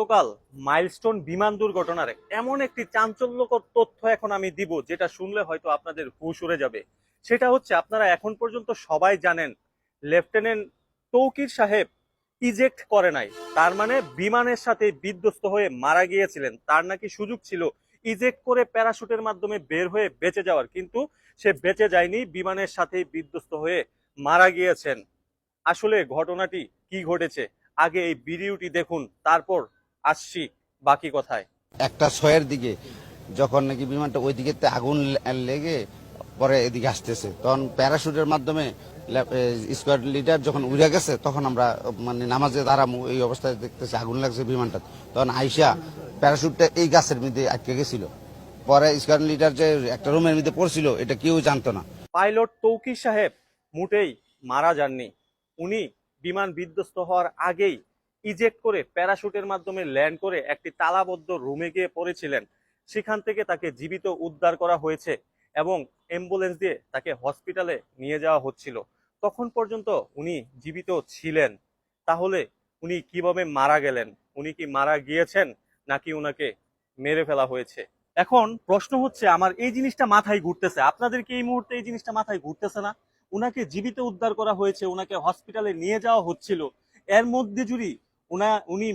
গতকাল মাইলস্টোন বিমান দুর্ঘটনার এমন একটি চাঞ্চল্যকর তথ্য এখন আমি দিব, যেটা শুনলে হয়তো আপনাদের হুশ উড়ে যাবে। সেটা হচ্ছে, আপনারা এখন পর্যন্ত সবাই জানেন, লেফটেন্যান্ট তৌকির সাহেব ইজেক্ট করে নাই। তার মানে বিমানের সাথে বিধ্বস্ত হয়ে মারা গিয়েছিলেন। তার নাকি সুযোগ ছিল ইজেক্ট করে প্যারাশুটের মাধ্যমে বের হয়ে বেঁচে যাওয়ার, কিন্তু সে বেঁচে যায়নি, বিমানের সাথে বিধ্বস্ত হয়ে মারা গিয়েছেন। আসলে ঘটনাটি কি ঘটেছে, আগে এই ভিডিওটি দেখুন, তারপর আসছি বাকি কথায়। একটা ছয়ের দিকে যখন নাকি বিমানটা ওই দিকে আগুন লেগে পরে এদিকে আসতেছে তখন প্যারাশুটের মাধ্যমে স্কোয়াড লিডার যখন উড়ে গেছে তখন আমরা মানে নামাজে দাঁড়ামু এই অবস্থায় দেখতেছি আগুন লাগছে বিমানটা তখন আইসা প্যারাশুটটা এই গাছের মধ্যে আটকে গেছিল। পরে স্কোয়াড লিডার যে একটা রুমের মধ্যে পড়ছিল এটা কেউ জানতো না। পাইলট তৌকির সাহেব মোটেই মারা যাননি। উনি বিমান বিধ্বস্ত হওয়ার আগেই ইজেক্ট করে প্যারাশুটের মাধ্যমে ল্যান্ড করে একটি তালাবদ্ধ রুমে গিয়ে পড়েছিলেন। সেখান থেকে তাকে জীবিত উদ্ধার করা হয়েছে এবং অ্যাম্বুলেন্স দিয়ে তাকে হসপিটালে নিয়ে যাওয়া হচ্ছিল। তখন পর্যন্ত উনি জীবিত ছিলেন। তাহলে উনি কীভাবে মারা গেলেন? উনি কি মারা গিয়েছেন নাকি উনাকে মেরে ফেলা হয়েছে? এখন প্রশ্ন হচ্ছে, আমার এই জিনিসটা মাথায় ঘুরতেছে। আপনাদের কি এই মুহূর্তে এই জিনিসটা মাথায় ঘুরতেছে না? উনাকে জীবিত উদ্ধার করা হয়েছে, উনাকে হসপিটালে নিয়ে যাওয়া হচ্ছিল। এর মধ্যে যদি উনা, উনি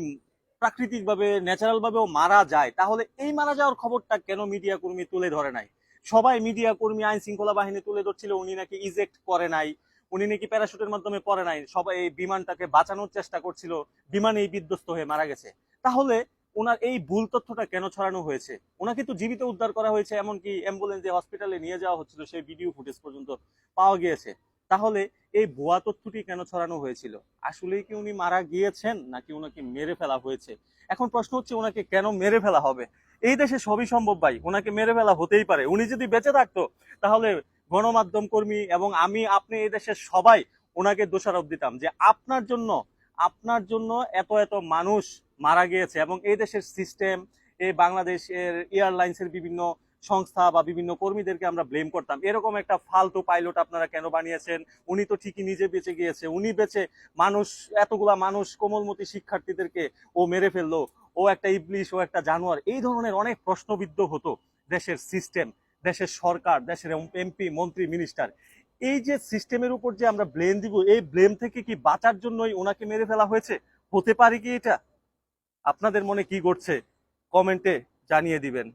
প্রাকৃতিক ভাবে ন্যাচারাল ভাবেও মারা যায়। তাহলে এই মারা যাওয়ার খবরটা কেন মিডিয়া কর্মী তুলে ধরে নাই? সবাই মিডিয়া কর্মী, আইন শৃঙ্খলা বাহিনী তুলে ধরছিল, উনি নাকি ইজেক্ট করে নাই। উনি নাকি প্যারাশুটের মাধ্যমে করে নাই। সবাই এই বিমানটাকে বাঁচানোর চেষ্টা করছিল। বিমানেই বিধ্বস্ত হয়ে মারা গেছে। তাহলে ওনার এই ভুল তথ্যটা কেন ছড়ানো হয়েছে? ওনাকে তো জীবিত উদ্ধার করা হয়েছে, এমনকি অ্যাম্বুলেন্স হসপিটালে নিয়ে যাওয়া হচ্ছিল, সেই ভিডিও ফুটেজ পর্যন্ত পাওয়া গিয়েছে। তাহলে এই ভুয়া তথ্যটি কেন ছড়ানো হয়েছিল? আসলেই কি উনি মারা গিয়েছেন, নাকি ওনাকে মেরে ফেলা হয়েছে? এখন প্রশ্ন হচ্ছে, ওনাকে কেন মেরে ফেলা হবে? এই দেশে সবই সম্ভব ভাই, ওনাকে মেরে ফেলা হতেই পারে। উনি যদি বেঁচে থাকতো, তাহলে গণমাধ্যম কর্মী এবং আমি, আপনি এই দেশের সবাই ওনাকে দোষারোপ দিতাম যে আপনার জন্য আপনার জন্য এত এত মানুষ মারা গিয়েছে এবং এই দেশের সিস্টেম এই বাংলাদেশের এয়ারলাইন্সের বিভিন্ন সংস্থা বা বিভিন্ন কর্মীদেরকে আমরা ব্লেম করতাম। এরকম একটা ফালতু পাইলট আপনারা কেন বানিয়েছেন? উনি তো ঠিকই নিজে বেঁচে গিয়েছে। উনি বেঁচে মানুষ, এতগুলা মানুষ কোমলমতি শিক্ষার্থীদেরকে ও মেরে ফেলল। ও একটা ইবলিশ, ও একটা জানোয়ার। এই ধরনের অনেক প্রশ্নবিদ্ধ হতো দেশের সিস্টেম দেশের সরকার, দেশের এমপি, মন্ত্রী মিনিস্টার এই যে সিস্টেমের উপর যে আমরা ব্লেম দিব, এই ব্লেম থেকে কি বাঁচার জন্যই ওনাকে মেরে ফেলা হয়েছে? হতে পারে কি এটা? আপনাদের মনে কি ঘটছে? কমেন্টে জানিয়ে দিবেন।